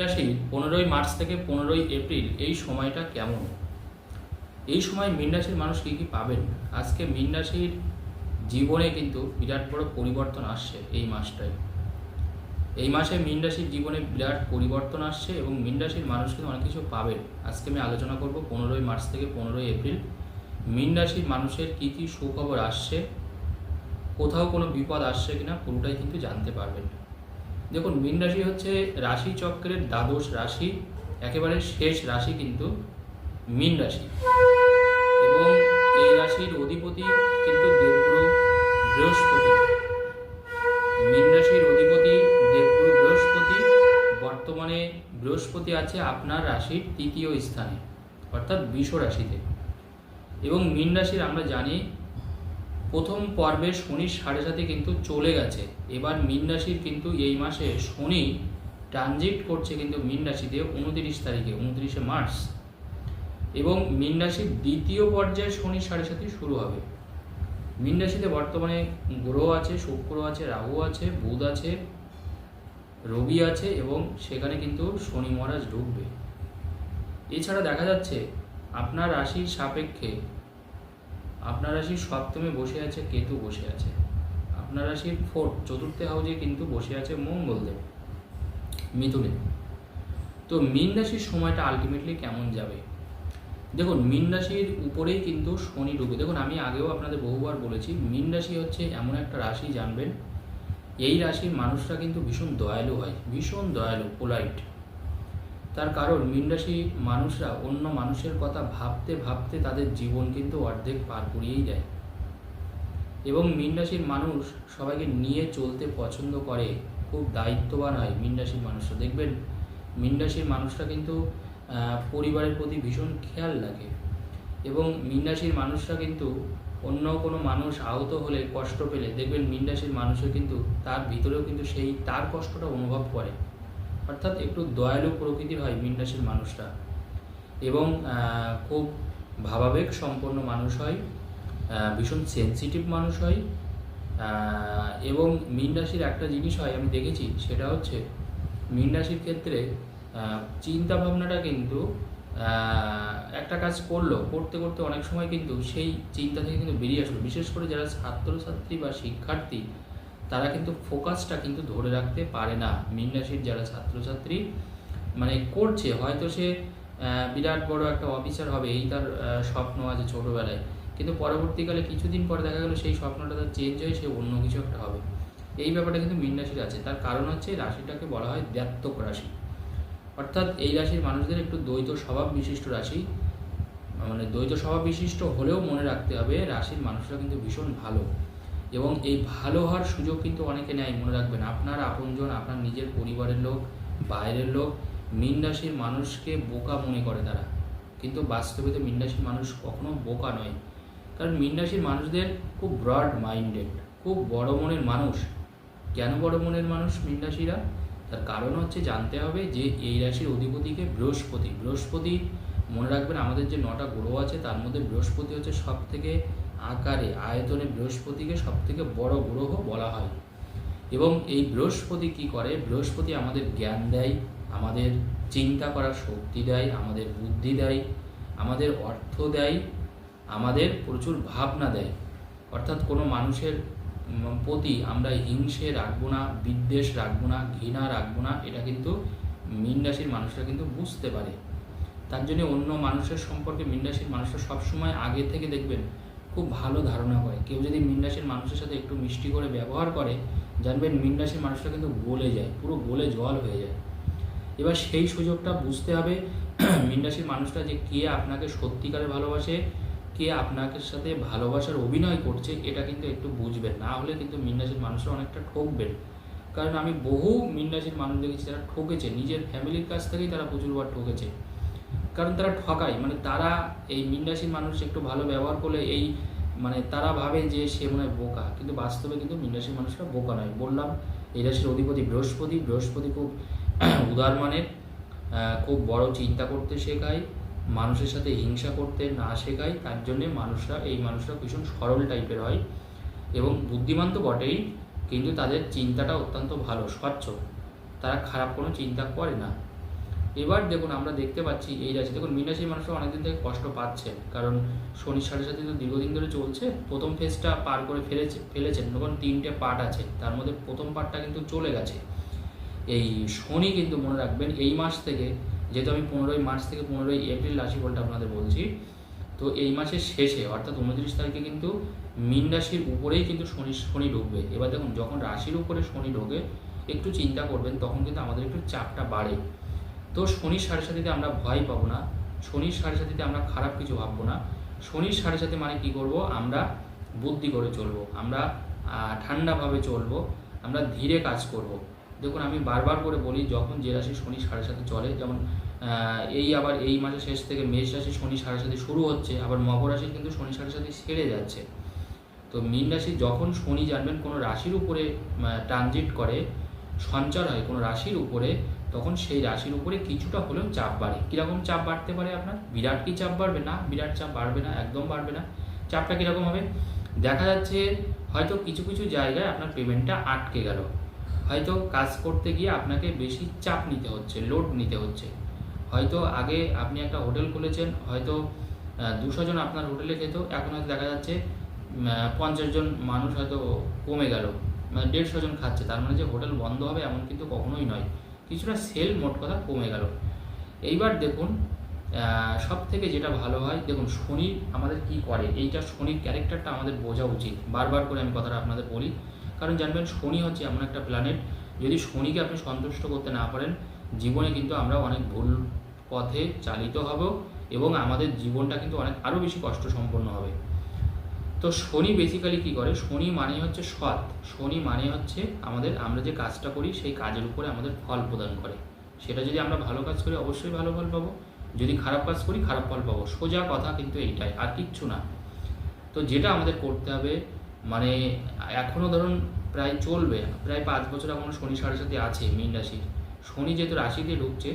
রাশি পনেরোই মার্চ থেকে পনেরোই এপ্রিল, এই সময়টা কেমন? এই সময় মীন রাশির মানুষ কী কী পাবেন? আজকে মীন রাশির জীবনে কিন্তু বিরাট বড় পরিবর্তন আসছে এই মাসটায়। এই মাসে মীন রাশির জীবনে বিরাট পরিবর্তন আসছে এবং মীন রাশির মানুষ কিন্তু অনেক কিছু পাবেন। আজকে আমি আলোচনা করব পনেরোই মার্চ থেকে পনেরোই এপ্রিল। মীন রাশির মানুষের কী কী সুখবর আসছে? কোথাও কোনো বিপদ আসছে কিনা পুরোটাই কিন্তু জানতে পারবেন। দেখুন, মীন রাশি হচ্ছে রাশি চক্রের দ্বাদশ রাশি, একেবারে শেষ রাশি কিন্তু মীন রাশি। এবং এই রাশির অধিপতি কিন্তু দেবগুরু বৃহস্পতি। মীন রাশির অধিপতি দেবগুরু বৃহস্পতি, বর্তমানে বৃহস্পতি আছে আপনার রাশির তৃতীয় স্থানে, অর্থাৎ বিষ রাশিতে। এবং মীন রাশির আমরা জানি প্রথম পর্বে শনির সাড়ে সাথে কিন্তু চলে গেছে। এবার মীন রাশির কিন্তু এই মাসে শনি ট্রানজিট করছে কিন্তু মীন রাশিতে উনত্রিশ তারিখে, উনত্রিশে মার্চ। এবং মীন রাশির দ্বিতীয় পর্যায়ে শনির সাড়ে সাথে শুরু হবে। মীন রাশিতে বর্তমানে গ্রহ আছে, শুক্র আছে, রাহু আছে, বুধ আছে, রবি আছে এবং সেখানে কিন্তু শনি মহারাজ ঢুকবে। এছাড়া দেখা যাচ্ছে, আপনার রাশির সাপেক্ষে আপনার রাশির সপ্তমে বসে আছে কেতু বসে আছে। আপনার রাশির ফোর্থ, চতুর্থ হাউজে কিন্তু বসে আছে মঙ্গলদেব, মিথুনে। তো মীন রাশির সময়টা আলটিমেটলি কেমন যাবে? দেখুন, মীন রাশির উপরেই কিন্তু শনি ঢুকে দেখুন, আমি আগেও আপনাদের বহুবার বলেছি, মীন রাশি হচ্ছে এমন একটা রাশি, জানবেন? এই রাশির মানুষরা কিন্তু ভীষণ দয়ালু হয়, ভীষণ দয়ালু পোলাইট তার কারণ মীন রাশি মানুষরা অন্য মানুষের কথা ভাবতে ভাবতে তাদের জীবন কিন্তু অর্ধেক পার করিয়েই দেয়। এবং মীন রাশির মানুষ সবাইকে নিয়ে চলতে পছন্দ করে, খুব দায়িত্ববান হয় মীন রাশির মানুষরা। দেখবেন, মীন রাশির মানুষরা কিন্তু পরিবারের প্রতি ভীষণ খেয়াল রাখে। এবং মীন রাশির মানুষরা কিন্তু অন্য কোনো মানুষ আহত হলে কষ্ট পেলে, দেখবেন মীন রাশির মানুষও কিন্তু তার ভিতরেও কিন্তু সেই তার কষ্টটা অনুভব করে। অর্থাৎ একটু দয়ালু প্রকৃতির হয় মীন মানুষরা। এবং খুব ভাবাবেগ সম্পন্ন মানুষ হয় ভীষণ সেন্সিটিভ মানুষ হয় এবং মীন রাশির একটা জিনিস হয়, আমি দেখেছি, সেটা হচ্ছে মীন রাশির ক্ষেত্রে চিন্তা ভাবনাটা কিন্তু একটা কাজ করল, করতে করতে অনেক সময় কিন্তু সেই চিন্তা থেকে কিন্তু বেরিয়ে আসলো। বিশেষ করে যারা ছাত্রছাত্রী বা শিক্ষার্থী তারা কিন্তু ফোকাসটা কিন্তু ধরে রাখতে পারে না। মীন রাশির যারা ছাত্রছাত্রী মানে করছে, হয়তো সে বিরাট বড় একটা অফিসার হবে, এই তার স্বপ্ন আছে ছোটোবেলায়। কিন্তু পরবর্তীকালে কিছুদিন পরে দেখা গেলো সেই স্বপ্নটা তার চেঞ্জ হয়ে সে অন্য কিছু একটা হবে। এই ব্যাপারটা কিন্তু মীন রাশির আছে। তার কারণ হচ্ছে রাশিটাকে বলা হয় দ্ব্যাত্মক রাশি। অর্থাৎ এই রাশির মানুষদের একটু দ্বৈত স্বভাব বিশিষ্ট রাশি। মানে দ্বৈত স্বভাব বিশিষ্ট হলেও মনে রাখতে হবে, রাশির মানুষরা কিন্তু ভীষণ ভালো। এবং এই ভালো হওয়ার সুযোগ কিন্তু অনেকে নেয়, মনে রাখবেন। আপনার আপনজন, আপনার নিজের পরিবারের লোক, বাইরের লোক, মীন রাশির মানুষকে বোকা মনে করে তারা। কিন্তু বাস্তবে তো মীন রাশির মানুষ কখনো বোকা নয়। কারণ মীন রাশির মানুষদের খুব ব্রড মাইন্ডেড খুব বড় মনের মানুষ। কেন বড় মনের মানুষ মীন রাশিরা? তার কারণ হচ্ছে জানতে হবে যে এই রাশির অধিপতিকে বৃহস্পতি। বৃহস্পতি, মনে রাখবেন, আমাদের যে নটা গ্রহ আছে, তার মধ্যে বৃহস্পতি হচ্ছে সব থেকে আকারে আয়তনে বৃহস্পতিকে সব থেকে বড় গ্রহ বলা হয়। এবং এই বৃহস্পতি কি করে? বৃহস্পতি আমাদের জ্ঞান দেয়, আমাদের চিন্তা করার শক্তি দেয়, আমাদের বুদ্ধি দেয়, আমাদের অর্থ দেয়, আমাদের প্রচুর ভাবনা দেয়। অর্থাৎ কোনো মানুষের প্রতি আমরা হিংসে রাখব না, বিদ্বেষ রাখব না, ঘৃণা রাখব না, এটা কিন্তু মীন রাশির মানুষরা কিন্তু বুঝতে পারে। তার জন্য অন্য মানুষের সম্পর্কে মীন রাশির মানুষরা সবসময় আগে থেকে দেখবেন খুব ভালো ধারণা হয়। কেউ যদি মীন রাশির মানুষের সাথে একটু মিষ্টি করে ব্যবহার করে, জানবেন মীন রাশির মানুষরা কিন্তু গলে যায়, পুরো গলে জল হয়ে যায়। এবার সেই সুযোগটা বুঝতে হবে, মীন রাশির মানুষরা যে কে আপনাকে সত্যিকারের ভালোবাসে, কে আপনাকে সাথে ভালোবাসার অভিনয় করছে, এটা কিন্তু একটু বুঝবেন। না হলে কিন্তু মীন রাশির মানুষরা অনেকটা ঠকবেন। কারণ আমি বহু মীন রাশির মানুষ দেখেছি, যারা ঠকেছে, নিজের ফ্যামিলির কাছ থেকেই তারা প্রচুরবার ঠকেছে। কারণ তারা ঠকায়। মানে তারা এই মীন রাশির মানুষ একটু ভালো ব্যবহার করলে এই মানে তারা ভাবে যে সে মনে হয় বোকা। কিন্তু বাস্তবে কিন্তু মীন রাশির মানুষরা বোকা নয়। বললাম, এই রাশির অধিপতি বৃহস্পতি। বৃহস্পতি খুব উদার মানের খুব বড় চিন্তা করতে শেখায়, মানুষের সাথে হিংসা করতে না শেখায়। তার জন্যে মানুষরা, এই মানুষরা ভীষণ সরল টাইপের হয় এবং বুদ্ধিমান তো বটেই, কিন্তু তাদের চিন্তাটা অত্যন্ত ভালো, স্বচ্ছ। তারা খারাপ কোনো চিন্তা করে না। এবার দেখুন আমরা দেখতে পাচ্ছি এই রাশি। দেখুন, মীন রাশির মানুষরা অনেকদিন থেকে কষ্ট পাচ্ছেন কারণ শনির সাথে সাথে তো দীর্ঘদিন ধরে চলছে। প্রথম ফেজটা পার করে ফেলেছে, ফেলেছেন। তখন তিনটে পার্ট আছে, তার মধ্যে প্রথম পার্টটা কিন্তু চলে গেছে। এই শনি কিন্তু মনে রাখবেন, এই মাস থেকে, যেহেতু আমি পনেরোই মার্চ থেকে পনেরোই এপ্রিল রাশিফলটা আপনাদের বলছি, তো এই মাসের শেষে, অর্থাৎ উনত্রিশ তারিখে কিন্তু মীন রাশির উপরেই কিন্তু শনি শনি ঢুকবে। এবার দেখুন, যখন রাশির উপরে শনি ঢোকে, একটু চিন্তা করবেন, তখন কিন্তু আমাদের একটু চাপটা বাড়ে। তো শনির সাড়ে সাথীতে আমরা ভয় পাবো না। শনির সাড়ে সাথীতে আমরা খারাপ কিছু ভাববো না। শনির সাড়ে সাথে মানে কি করব? আমরা বুদ্ধি করে চলবো। আমরা ঠান্ডাভাবে চলবো। আমরা ধীরে কাজ করব। দেখুন, আমি বারবার করে বলি, যখন যে রাশি শনি সাড়ে সাথে চলে, যেমন এই আবার এই মাসের শেষ থেকে মেষ রাশি শনি সাড়ে সাথে শুরু হচ্ছে, আবার মকর রাশি কিন্তু শনি সাড়ে সাথে সেরে যাচ্ছে। তো মীন রাশি যখন শনি জানবেন, কোনো রাশির উপরে ট্রানজিট করে, সঞ্চার হয়, কোনো রাশির উপরে তখন সেই রাশির উপরে কিছুটা হলেও চাপ বাড়ে। কীরকম চাপ বাড়তে পারে আপনার? বিরাট কি চাপ বাড়বে? না, বিরাট চাপ বাড়বে না, একদম বাড়বে না। চাপটা কীরকম হবে? দেখা যাচ্ছে হয়তো কিছু কিছু জায়গায় আপনার পেমেন্টটা আটকে গেল। হয়তো কাজ করতে গিয়ে আপনাকে বেশি চাপ নিতে হচ্ছে, লোড নিতে হচ্ছে। হয়তো আগে আপনি একটা হোটেল খুলেছেন, হয়তো দুশো জন আপনার হোটেলে খেত, এখন হয়তো দেখা যাচ্ছে পঞ্চাশ জন মানুষ হয়তো কমে গেল মানে দেড়শো জন খাচ্ছে। তার মানে যে হোটেল বন্ধ হবে এমন কিন্তু কখনোই নয়। কিছুটা সেল মোট কথা কমে গেল। এইবার দেখুন সব থেকে যেটা ভালো হয়, দেখুন শনি আমাদের কি করে? এইটা শনির ক্যারেক্টারটা আমাদের বোঝা উচিত। বারবার করে আমি কথাটা আপনাদের বলি। কারণ জানবেন, শনি হচ্ছে এমন একটা প্ল্যানেট যদি শনিকে আপনি সন্তুষ্ট করতে না পারেন, জীবনে কিন্তু আমরা অনেক ভুল পথে চালিত হব এবং আমাদের জীবনটা কিন্তু অনেক আরও বেশি কষ্ট সম্পন্ন হবে। তো শনি বেসিক্যালি কি করে? শনি মানে হচ্ছে সৎ। শনি মানে হচ্ছে আমাদের, আমরা যে কাজটা করি সেই কাজের উপরে আমাদের ফল প্রদান করে। সেটা যদি আমরা ভালো কাজ করি, অবশ্যই ভালো ফল পাবো। যদি খারাপ কাজ করি, খারাপ ফল পাবো। সোজা কথা কিন্তু এইটাই, আর কিচ্ছু না। তো যেটা আমাদের করতে হবে মানে এখনও ধরুন প্রায় চলবে, প্রায় পাঁচ বছর এখনও শনি সাড়ে সাথে আছে, মীন রাশির। শনি যেহেতু রাশিতে ঢুকছে,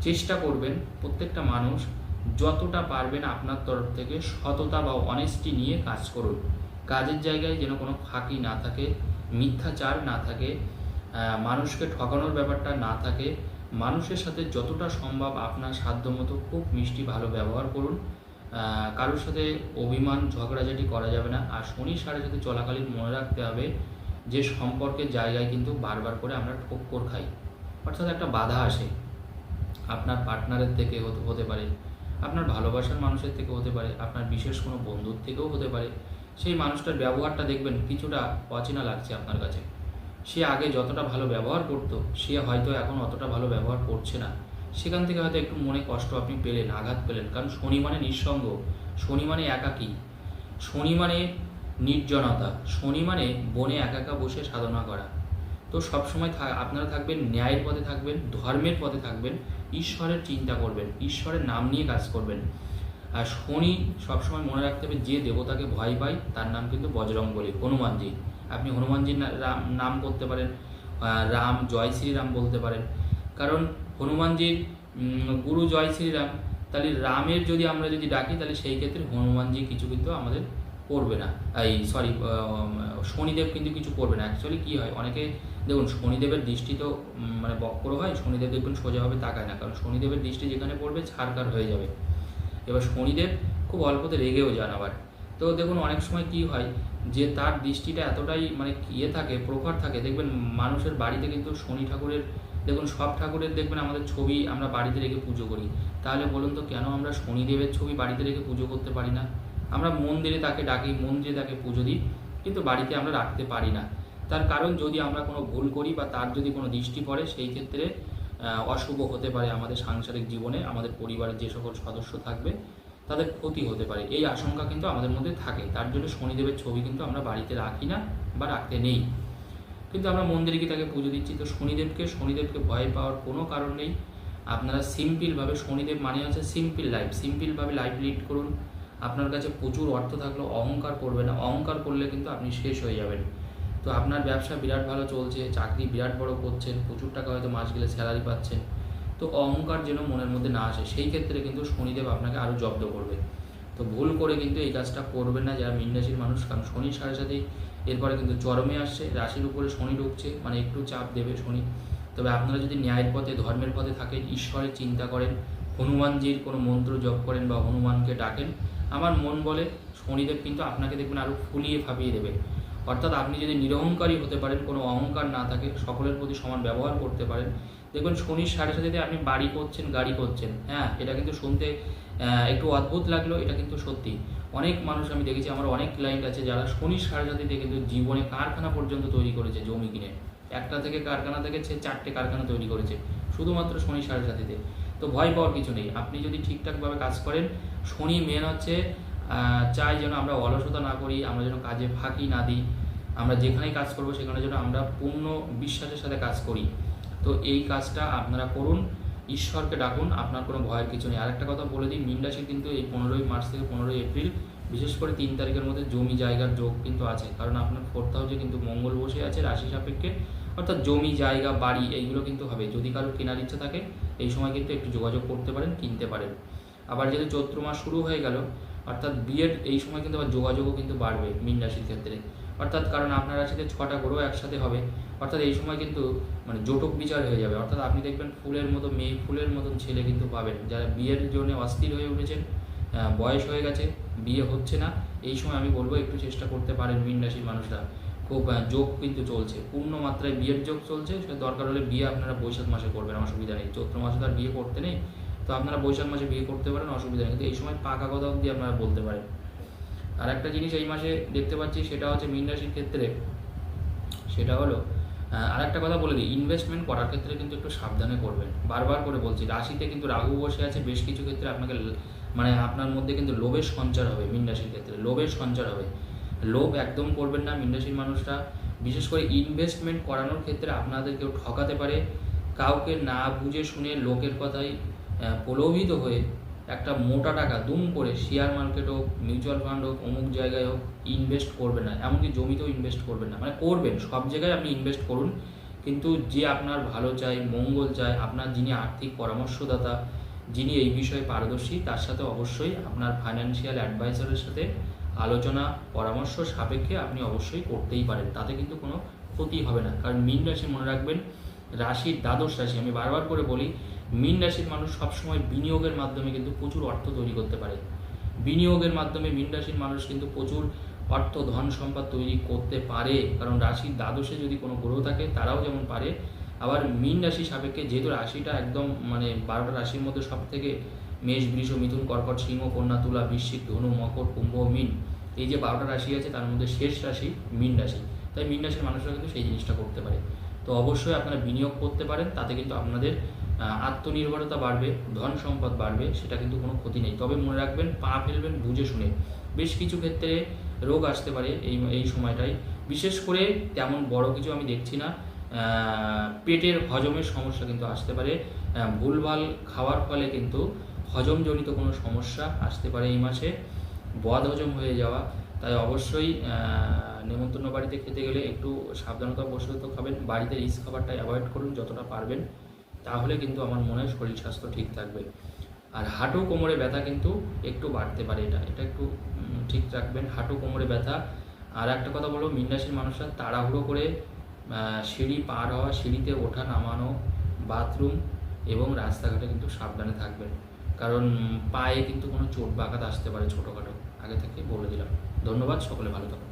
চেষ্টা করবেন প্রত্যেকটা মানুষ যতটা পারবেন আপনার তরফ থেকে সততা বা অনেস্টি নিয়ে কাজ করুন। কাজের জায়গায় যেন কোনো ফাঁকি না থাকে, মিথ্যাচার না থাকে মানুষকে ঠকানোর ব্যাপারটা না থাকে, মানুষের সাথে যতটা সম্ভব আপনার সাধ্যমতো খুব মিষ্টি ভালো ব্যবহার করুন। কারোর সাথে অভিমান, ঝগড়াঝাটি করা যাবে না। আর শনি সাড়ে সাথে চলাকালীন মনে রাখতে হবে যে সম্পর্কের জায়গায় কিন্তু বারবার করে আমরা ঠক্কর খাই। অর্থাৎ একটা বাধা আসে। আপনার পার্টনারের থেকে হতে পারে আপনার ভালোবাসার মানুষের থেকে হতে পারে, আপনার বিশেষ কোনো বন্ধুর থেকেও হতে পারে, সেই মানুষটার ব্যবহারটা দেখবেন কিছুটা অচেনা লাগছে আপনার কাছে। সে আগে যতটা ভালো ব্যবহার করতো, সে হয়তো এখন অতটা ভালো ব্যবহার করছে না। সেখান থেকে হয়তো একটু মনে কষ্ট আপনি পেলেন, আঘাত পেলেন, কারণ শনি মানে নিঃসঙ্গ, শনি মানে একাকী। শনি মানে নির্জনতা, শনি মানে বনে একা একা বসে সাধনা করা। তো সবসময় আপনারা থাকবেন, ন্যায়ের পথে থাকবেন, ধর্মের পথে থাকবেন ঈশ্বরের চিন্তা করবেন, ঈশ্বরের নাম নিয়ে কাজ করবেন। আর শনি সবসময় মনে রাখতে হবে, যে দেবতাকে ভয় পায়, তার নাম কিন্তু বজরং বলি হনুমানজি। আপনি হনুমানজির নাম করতে পারেন রাম, জয় শ্রীরাম বলতে পারেন। কারণ হনুমানজির গুরু জয় শ্রীরাম, তাহলে রামের যদি আমরা যদি ডাকি, তাহলে সেই ক্ষেত্রে হনুমানজি কিছু কিন্তু আমাদের করবে না। এই সরি শনিদেব কিন্তু কিছু করবে না। অ্যাকচুয়ালি কী হয়, অনেকে দেখুন, শনিদেবের দৃষ্টি তো মানে বক্র হয়, শনিদেব দেখবেন সোজাভাবে তাকায় না। কারণ শনিদেবের দৃষ্টি যেখানে পড়বে ছাড়কার হয়ে যাবে। এবার শনিদেব খুব অল্পতে রেগেও যান আবার। তো দেখুন, অনেক সময় কি হয়, যে তার দৃষ্টিটা এতটাই মানে ইয়ে থাকে, প্রখর থাকে, দেখবেন মানুষের বাড়িতে কিন্তু শনি ঠাকুরের, দেখুন, সব ঠাকুরের দেখবেন আমাদের ছবি আমরা বাড়িতে রেখে পুজো করি। তাহলে বলুন তো, কেন আমরা শনিদেবের ছবি বাড়িতে রেখে পুজো করতে পারি না? আমরা মন্দিরে তাকে ডাকি, মন্দিরে তাকে পুজো দিই, কিন্তু বাড়িতে আমরা রাখতে পারি না। তার কারণ যদি আমরা কোনো ভুল করি বা তার যদি কোনো দৃষ্টি পড়ে, সেই ক্ষেত্রে অশুভ হতে পারে আমাদের সাংসারিক জীবনে, আমাদের পরিবারের যে সকল সদস্য থাকবে, তাদের ক্ষতি হতে পারে। এই আশঙ্কা কিন্তু আমাদের মধ্যে থাকে। তার জন্য শনিদেবের ছবি কিন্তু আমরা বাড়িতে রাখি না বা রাখতে নেই। কিন্তু আমরা মন্দিরে গিয়ে তাকে পুজো দিচ্ছি। তো শনিদেবকে শনিদেবকে ভয় পাওয়ার কোনো কারণ নেই। আপনারা সিম্পলভাবে, শনিদেব মানে হচ্ছে সিম্পল লাইফ। সিম্পলভাবে লাইফ লিড করুন। আপনার কাছে প্রচুর অর্থ থাকলেও অহংকার করবে না। অহংকার করলে কিন্তু আপনি শেষ হয়ে যাবেন। তো আপনার ব্যবসা বিরাট ভালো চলছে, চাকরি বিরাট বড় করছেন, প্রচুর টাকা হয়তো মাস গেলে স্যালারি পাচ্ছেন। তো অহংকার যেন মনের মধ্যে না আসে, সেই ক্ষেত্রে কিন্তু শনিদেব আপনাকে আরও জব্দ করবে। তো ভুল করে কিন্তু এই কাজটা করবেন না, যারা মীন রাশির মানুষ, কারণ শনির সাথে সাথেই এরপরে কিন্তু চরমে আসছে, রাশির উপরে শনি ঢুকছে মানে একটু চাপ দেবে শনি। তবে আপনারা যদি ন্যায়ের পথে, ধর্মের পথে থাকেন, ঈশ্বরের চিন্তা করেন, হনুমানজির কোনো মন্ত্র জপ করেন বা হনুমানকে ডাকেন আমার মন বলে, শনিদেব কিন্তু আপনাকে দেখবেন আরও ফুলিয়ে ফাঁপিয়ে দেবে। অর্থাৎ আপনি যদি নিরহংকারী হতে পারেন, কোনো অহংকার না থাকে, সকলের প্রতি সমান ব্যবহার করতে পারেন। দেখবেন শনির সাড়ে সাথে আপনি বাড়ি করছেন, গাড়ি করছেন হ্যাঁ এটা কিন্তু শুনতে একটু অদ্ভুত লাগল, এটা কিন্তু সত্যি। অনেক মানুষ আমি দেখেছি, আমার অনেক ক্লায়েন্ট আছে যারা শনির সাড়ে সাথে কিন্তু জীবনে কারখানা পর্যন্ত তৈরি করেছে, জমি কিনে। একটা থেকে কারখানা থেকে সে চারটে কারখানা তৈরি করেছে, শুধুমাত্র শনি সাড়ে সাথীতে তো ভয় পাওয়ার কিছু নেই। আপনি যদি ঠিকঠাকভাবে কাজ করেন, শনি মেন হচ্ছে চাই যেন আমরা অলসতা না করি, আমরা যেন কাজে ফাঁকি না দিই। আমরা যেখানেই কাজ করব সেখানে যেন আমরা পূর্ণ বিশ্বাসের সাথে কাজ করি। তো এই কাজটা আপনারা করুন, ঈশ্বরকে ডাকুন, আপনার কোনো ভয়ের কিছু নেই। আরেকটা কথা বলে দিই, মিন রাশি কিন্তু এই পনেরোই মার্চ থেকে পনেরোই এপ্রিল, বিশেষ করে তিন তারিখের মধ্যে জমি জায়গার যোগ কিন্তু আছে। কারণ আপনার ফোর্থ হাউসে কিন্তু মঙ্গল বসে আছে, রাশি সাপেক্ষে। অর্থাৎ জমি, জায়গা, বাড়ি, এইগুলো কিন্তু হবে। যদি কারও কেনার ইচ্ছা থাকে এই সময় কিন্তু একটু যোগাযোগ করতে পারেন, কিনতে পারেন। আবার যেহেতু চৈত্র মাস শুরু হয়ে গেল, অর্থাৎ বিয়ের এই সময় কিন্তু আবার যোগাযোগও কিন্তু বাড়বে মিন রাশির ক্ষেত্রে। অর্থাৎ কারণ আপনার রাশিতে ছটা গ্রহ একসাথে হবে, অর্থাৎ এই সময় কিন্তু মানে জোটক বিচার হয়ে যাবে। অর্থাৎ আপনি দেখবেন ফুলের মতো মেয়ে, ফুলের মতন ছেলে কিন্তু পাবেন। যারা বিয়ের জন্য অস্থির হয়ে উঠেছেন বয়স হয়ে গেছে, বিয়ে হচ্ছে না, এই সময় আমি বলব একটু চেষ্টা করতে পারেন মীন রাশির মানুষরা। খুব যোগ কিন্তু চলছে। পূর্ণ মাত্রায় বিয়ের যোগ চলছে, সে দরকার হলে বিয়ে আপনারা বৈশাখ মাসে করবেন, অসুবিধা নেই। চৈত্র মাসে তো আর বিয়ে করতে নেই, তো আপনারা বৈশাখ মাসে বিয়ে করতে পারেন, অসুবিধা নেই। কিন্তু এই সময় পাকা কথা অবধি আপনারা বলতে পারেন। আর একটা জিনিস এই মাসে দেখতে পাচ্ছি, সেটা হচ্ছে মীন রাশির ক্ষেত্রে, সেটা হলো আর একটা কথা বলে দিই ইনভেস্টমেন্ট করার ক্ষেত্রে কিন্তু একটু সাবধানে করবেন। বারবার করে বলছি, রাশিতে কিন্তু রাহু বসে আছে, বেশ কিছু ক্ষেত্রে আপনাকে মানে আপনার মধ্যে কিন্তু লোভের সঞ্চার হবে মীন রাশির ক্ষেত্রে, লোভের সঞ্চার হবে। লোভ একদম করবেন না মীন মানুষরা। বিশেষ করে ইনভেস্টমেন্ট করানোর ক্ষেত্রে আপনাদের কেউ ঠকাতে পারে। কাউকে না বুঝে শুনে লোকের কথায় প্রলোভিত হয়ে একটা মোটা টাকা দুম করে শেয়ার মার্কেট হোক মিউচুয়াল ফান্ড হোক, অমুক জায়গায় হোক ইনভেস্ট করবেন না। এমনকি জমিতেও ইনভেস্ট করবেন না। মানে করবেন, সব জায়গায় আপনি ইনভেস্ট করুন। কিন্তু যে আপনার ভালো চায়, মঙ্গল চায়, আপনার যিনি আর্থিক পরামর্শদাতা, যিনি এই বিষয়ে পারদর্শী, তার সাথে অবশ্যই আপনার ফাইন্যান্সিয়াল অ্যাডভাইজারের সাথে আলোচনা, পরামর্শ সাপেক্ষে আপনি অবশ্যই করতেই পারেন। তাতে কিন্তু কোনো ক্ষতি হবে না। কারণ মিন রাশি মনে রাখবেন রাশির দ্বাদশ রাশি। আমি বারবার করে বলি, মিন রাশির মানুষ সবসময় বিনিয়োগের মাধ্যমে কিন্তু প্রচুর অর্থ তৈরি করতে পারে। বিনিয়োগের মাধ্যমে মিন রাশির মানুষ কিন্তু প্রচুর অর্থ, ধন সম্পদ তৈরি করতে পারে। কারণ রাশির দ্বাদশে যদি কোনো গ্রহ থাকে, তারাও যেমন পারে। আবার মিন রাশি সাপেক্ষে যেহেতু রাশিটা একদম মানে বারোটা রাশির মধ্যে সব থেকে মেষ, বৃষ, মিথুন, কর্কট, সিংহ, কন্যা, তুলা, বৃশ্চিক, ধনু, মকর, কুম্ভ, মিন এই যে বারোটা রাশি আছে, তার মধ্যে শেষ রাশি মিন রাশি। তাই মিন রাশির মানুষরা কিন্তু সেই জিনিসটা করতে পারে। তো অবশ্যই আপনারা বিনিয়োগ করতে পারেন, তাতে কিন্তু আপনাদের আত্মনির্ভরতা বাড়বে, ধন সম্পদ বাড়বে, সেটা কিন্তু কোনো ক্ষতি নেই। তবে মনে রাখবেন, পা ফেলবেন, বুঝে শুনে। বেশ কিছু ক্ষেত্রে রোগ আসতে পারে এই এই সময়টায়। বিশেষ করে তেমন বড় কিছু আমি দেখছি না পেটের হজমের সমস্যা কিন্তু আসতে পারে। ভুলভাল খাওয়ার ফলে কিন্তু হজমজনিত কোনো সমস্যা আসতে পারে এই মাসে বদ হজম হয়ে যাওয়া, তাই অবশ্যই নেমন্তন্ন বাড়িতে খেতে গেলে একটু সাবধানতা বশত খাবেন, বাড়িতে রিচ খাবারটা অ্যাভয়েড করুন যতটা পারবেন, তাহলে কিন্তু আমার মনে হয় শরীর স্বাস্থ্য ঠিক থাকবে। আর হাঁটু কোমরে ব্যথা কিন্তু একটু বাড়তে পারে এটা এটা একটু ঠিক রাখবেন, হাঁটু কোমরে ব্যথা। আর একটা কথা বলব মিনরাশির মানুষরা তাড়াহুড়ো করে সিঁড়ি পার হওয়া, সিঁড়িতে ওঠা, নামানো, বাথরুম এবং রাস্তাঘাটে কিন্তু সাবধানে থাকবেন। কারণ পায়ে কিন্তু কোনো চোট বাঘাত আসতে পারে ছোটোখাটো। আগে থেকে বলে দিলাম। ধন্যবাদ, সকলে ভালো থাকুন।